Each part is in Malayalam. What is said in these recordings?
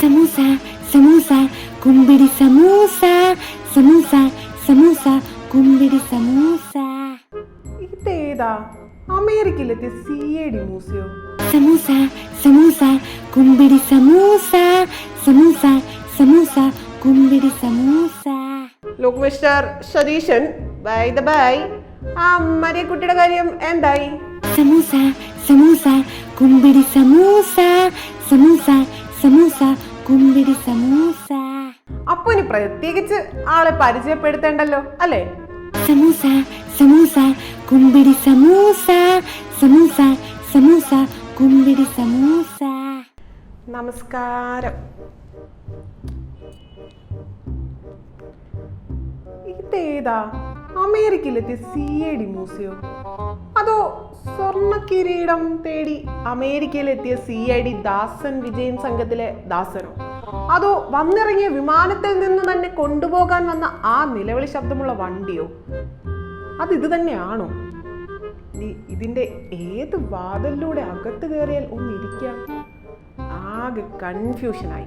സമൂസ സമൂസ കുമ്പിടി സമൂസ സമൂസ സമൂസ കുമ്പിടി സമൂസ. ഇതേതാ അമേരിക്കയിലെത്തിയ C A D museum. Samosa samosa Kumbidi samosa samosa samosa Kumbidi samosa. Look mister Satheesan by the by ആ മരിയക്കുട്ടിയുടെ കാര്യം എന്തായി? സമൂസ സമൂസ കുമ്പിടി സമൂസ സമൂസ സമൂസ കുമ്പിടി സമൂസ. അപ്പൊ ഇനി പ്രത്യേകിച്ച് ആളെ പരിചയപ്പെടുത്തേണ്ടല്ലോ അല്ലേ? സമൂസ സമൂസ കുമ്പിടി സമൂസ സമൂസ സമൂസ കുമ്പിടി സമൂസ. നമസ്കാരം. ഇതേതാ? അമേരിക്കയിലെത്തിയ സി എ ഡി മ്യൂസിയം. അതോ സ്വർണ കിരീടം തേടി അമേരിക്കയിലെത്തിയ C I D Dasan Vijayan സംഘത്തിലെ ദാസനോ? അതോ വന്നിറങ്ങിയ വിമാനത്തിൽ നിന്ന് തന്നെ കൊണ്ടുപോകാൻ വന്ന ആ നിലവിളി ശബ്ദമുള്ള വണ്ടിയോ? അത് ഇത് തന്നെയാണോ? ഇതിന്റെ ഏത് വാതിലിലൂടെ അകത്ത് കയറിയാൽ ഒന്നിരിക്കാം ആകെ കൺഫ്യൂഷനായി.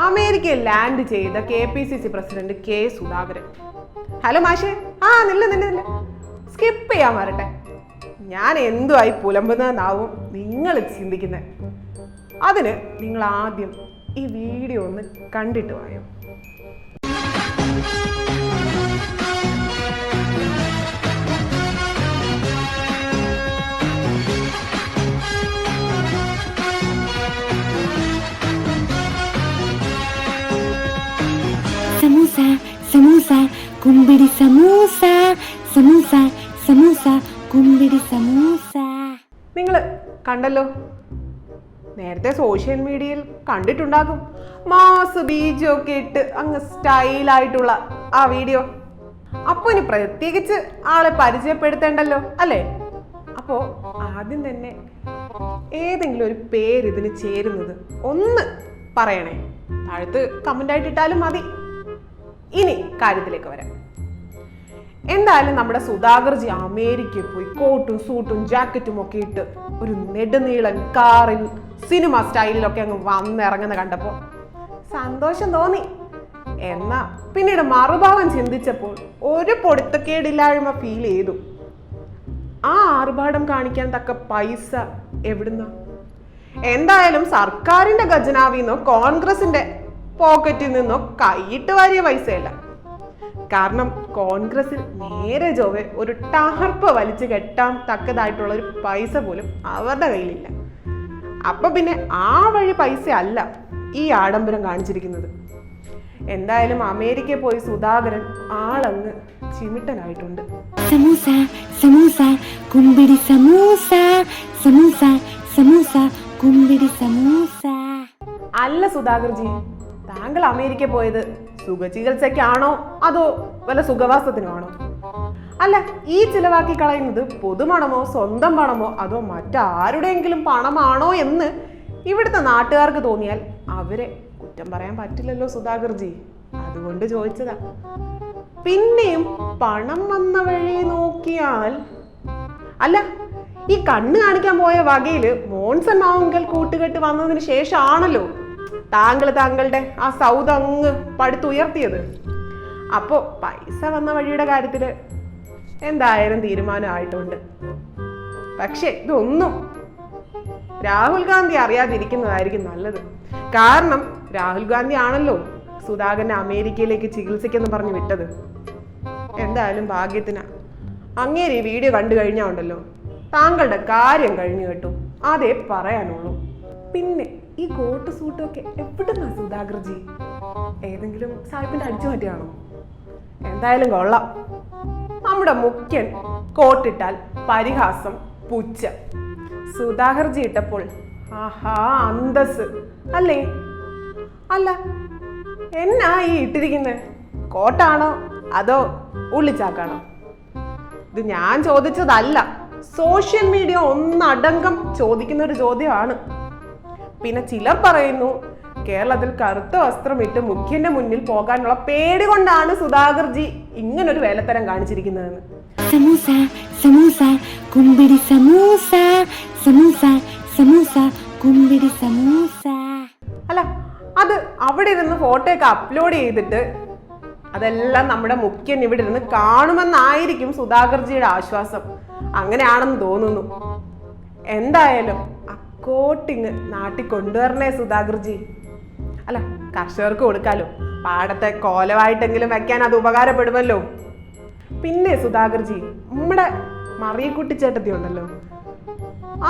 അമേരിക്കയിൽ ലാൻഡ് ചെയ്ത K P C C president K Sudhakaran. Hello മാഷേ. ആ നില്ല നില്ല നില്ല. സ്കിപ്പ് ചെയ്യാൻ വരട്ടെ ഞാൻ എന്തുമായി പുലമ്പുന്നതെന്നാവും നിങ്ങൾ ചിന്തിക്കുന്നത് അതിന് നിങ്ങൾ ആദ്യം ഈ വീഡിയോ ഒന്ന് കണ്ടിട്ട് വായോ. സമൂസ സമൂസ കുമ്പിടി സമൂസ സമൂസ സമൂസ കുമ്പിടി സമൂസ. നിങ്ങൾ കണ്ടല്ലോ? നേരത്തെ സോഷ്യൽ മീഡിയയിൽ കണ്ടിട്ടുണ്ടാകും. മാസ് ബീജമൊക്കെ ഇട്ട് അങ്ങ് സ്റ്റൈലായിട്ടുള്ള ആ വീഡിയോ അപ്പൊ ഇനി പ്രത്യേകിച്ച് ആളെ പരിചയപ്പെടുത്തേണ്ടല്ലോ അല്ലേ? അപ്പോ ആദ്യം തന്നെ ഏതെങ്കിലും ഒരു പേര് ഇതിന് ചേരുന്നത് ഒന്ന് പറയണേ. താഴത്ത് ആയിട്ട് ഇട്ടാലും മതി. ഇനി കാര്യത്തിലേക്ക് വരാം. എന്തായാലും നമ്മുടെ സുധാകർജി അമേരിക്കയിൽ പോയി കോട്ടും സൂട്ടും ജാക്കറ്റും ഒക്കെ ഇട്ട് ഒരു നെടുനീളൻ കാറിൽ സിനിമ സ്റ്റൈലിലൊക്കെ അങ്ങ് വന്നിറങ്ങുന്ന കണ്ടപ്പോൾ സന്തോഷം തോന്നി. എന്നാ പിന്നീട് മറുഭാവം ചിന്തിച്ചപ്പോൾ ഒരു പൊടുത്തക്കേടില്ലായ്മ ഫീൽ ചെയ്തു. ആ ആർഭാടം കാണിക്കാൻ തക്ക പൈസ എവിടുന്ന? എന്തായാലും സർക്കാരിന്റെ ഖജനാവിന്നോ കോൺഗ്രസിന്റെ പോക്കറ്റിൽ നിന്നോ കൈയിട്ട് വാരിയ പൈസയല്ല. കാരണം കോൺഗ്രസിൽ നേരെ ജോവെ ഒരു ടാർപ്പ് വലിച്ചു കെട്ടാൻ തക്കതായിട്ടുള്ള ഒരു പൈസ പോലും അവരുടെ കയ്യിലില്ല. അപ്പൊ പിന്നെ ആ വഴി പൈസ അല്ല ഈ ആഡംബരം കാണിച്ചിരിക്കുന്നത്. എന്തായാലും അമേരിക്കയിൽ പോയി സുധാകരൻ ആളങ്ങ് ചിമിട്ടനായിട്ടുണ്ട്. സമൂസ സമൂസ കുമ്പിടി സമൂസ സമൂസ സമൂസ കുമ്പിടി സമൂസ. അല്ല സുധാകർജി താങ്കൾ അമേരിക്ക പോയത് സുഖചികിത്സയ്ക്കാണോ അതോ വല്ല സുഖവാസത്തിനുമാണോ? അല്ല ഈ ചിലവാക്കി കളയുന്നത് പൊതുപണമോ സ്വന്തം പണമോ അതോ മറ്റാരുടെയെങ്കിലും പണമാണോ എന്ന് ഇവിടുത്തെ നാട്ടുകാർക്ക് തോന്നിയാൽ അവരെ കുറ്റം പറയാൻ പറ്റില്ലല്ലോ സുധാകർജി. അതുകൊണ്ട് ചോദിച്ചതാ. പിന്നെയും പണം വന്ന വഴി നോക്കിയാൽ അല്ല ഈ കണ്ണ് കാണിക്കാൻ പോയ വകയിൽ മോൺസൺ മാവുങ്കൽ കൂട്ടുകെട്ട് വന്നതിന് ശേഷമാണല്ലോ താങ്കൾ താങ്കളുടെ ആ സൗദ അങ്ങ് പടുത്തുയർത്തിയത്. അപ്പോ പൈസ വന്ന വഴിയുടെ കാര്യത്തിൽ എന്തായാലും തീരുമാനമായിട്ടുണ്ട്. പക്ഷെ ഇതൊന്നും രാഹുൽ ഗാന്ധി അറിയാതിരിക്കുന്നതായിരിക്കും നല്ലത്. കാരണം രാഹുൽ ഗാന്ധി ആണല്ലോ സുധാകരനെ അമേരിക്കയിലേക്ക് ചികിത്സയ്ക്കെന്ന് പറഞ്ഞു വിട്ടത്. എന്തായാലും ഭാഗ്യത്തിന് അങ്ങേര് ഈ വീഡിയോ കണ്ടു കഴിഞ്ഞാ ഉണ്ടല്ലോ. താങ്കളുടെ കാര്യം കഴിഞ്ഞു കേട്ടു. അതേ പറയാനുള്ളൂ. പിന്നെ ഈ കോട്ട് സൂട്ടൊക്കെ ഒക്കെ എവിടുന്നാ സുധാകർജി? ഏതെങ്കിലും സാഹിബിന്റെ അടിച്ചു മാറ്റിയാണോ? എന്തായാലും കൊള്ളാം. നമ്മുടെ മുഖ്യൻ കോട്ടിട്ടാൽ പരിഹാസം പുച്ഛം. സുധാകർജി ഇട്ടപ്പോൾ ആഹാ അന്തസ് അല്ലേ? അല്ല എന്നാ ഈ ഇട്ടിരിക്കുന്നത് കോട്ടാണോ അതോ ഉള്ളിച്ചാക്കാണോ? ഇത് ഞാൻ ചോദിച്ചതല്ല. സോഷ്യൽ മീഡിയ ഒന്നടങ്കം ചോദിക്കുന്ന ഒരു ചോദ്യമാണ്. പിന്നെ ചിലർ പറയുന്നു കേരളത്തിൽ കറുത്ത വസ്ത്രമിട്ട് മുഖ്യന്റെ മുന്നിൽ പോകാനുള്ള പേടി കൊണ്ടാണ് സുധാകർജി ഇങ്ങനൊരു വേലത്തരം കാണിച്ചിരിക്കുന്നതെന്ന്. സമൂസ സമൂസ കുമ്പിടി സമൂസ സമൂസ സമൂസ കുമ്പിടി സമൂസ. അല്ല അത് അവിടെ ഇരുന്ന് ഫോട്ടോ ഒക്കെ അപ്ലോഡ് ചെയ്തിട്ട് അതെല്ലാം നമ്മുടെ മുഖ്യൻ ഇവിടെ ഇരുന്ന് കാണുമെന്നായിരിക്കും സുധാകർജിയുടെ ആശ്വാസം. അങ്ങനെയാണെന്ന് തോന്നുന്നു. എന്തായാലും അക്കോട്ടിങ് നാട്ടിൽ കൊണ്ടുവരണേ സുധാകർജി. അല്ല കർഷകർക്ക് കൊടുക്കാലോ. പാടത്തെ കോലമായിട്ടെങ്കിലും വെക്കാൻ അത് ഉപകാരപ്പെടുമല്ലോ. പിന്നെ സുധാകർജി നമ്മുടെ മറിയക്കുട്ടി ചേട്ടത്തി ഉണ്ടല്ലോ.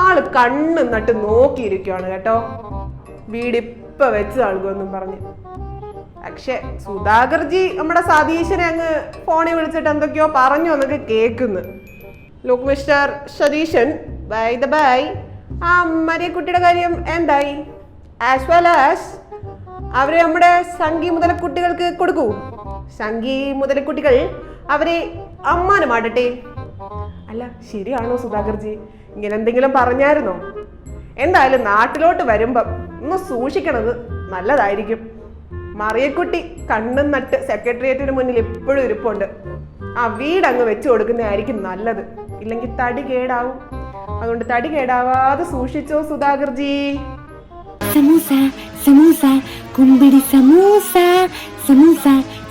ആൾ കണ്ണു നട്ട് നോക്കിയിരിക്കുവാണ് കേട്ടോ. വീടിപ്പ വെച്ച് നൽകുമെന്നും പറഞ്ഞ്. പക്ഷെ സുധാകർജി നമ്മുടെ സതീശനെ അങ്ങ് ഫോണിൽ വിളിച്ചിട്ട് എന്തൊക്കെയോ പറഞ്ഞു എന്നൊക്കെ കേൾക്കുന്നു. Look mister Satheesan by the by ആ മരിയക്കുട്ടിയുടെ കാര്യം എന്തായി? ആസ് വെൽ ആസ് അവരെ നമ്മുടെ സംഗീ മുതലക്കുട്ടികൾക്ക് കൊടുക്കൂ. സംഗീ മുതലക്കുട്ടികൾ അവരെ അമ്മാനമാടട്ടെ അല്ല ശരിയാണോ സുധാകർജി? ഇങ്ങനെ എന്തെങ്കിലും പറഞ്ഞായിരുന്നോ? എന്തായാലും നാട്ടിലോട്ട് വരുമ്പം ഒന്ന് സൂക്ഷിക്കണത് നല്ലതായിരിക്കും. മറിയക്കുട്ടി കണ്ണും നട്ട് സെക്രട്ടേറിയറ്റിന് മുന്നിൽ എപ്പോഴും ഇരിപ്പുണ്ട്. ആ വീടങ്ങ് വെച്ചു കൊടുക്കുന്നതായിരിക്കും നല്ലത്. ഇല്ലെങ്കിൽ തടി കേടാവും. അതുകൊണ്ട് തടി കേടാവാതെ സൂക്ഷിച്ചോ സുധാകർജി. സമൂസ സമൂസ കുമ്പിടി സമൂസ സമൂസ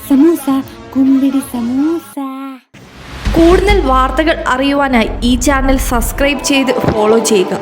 സമൂസ കുമ്പിടി സമൂസ. കൂടുതൽ വാർത്തകൾ അറിയുവാനായി ഈ ചാനൽ സബ്സ്ക്രൈബ് ചെയ്ത് ഫോളോ ചെയ്യുക.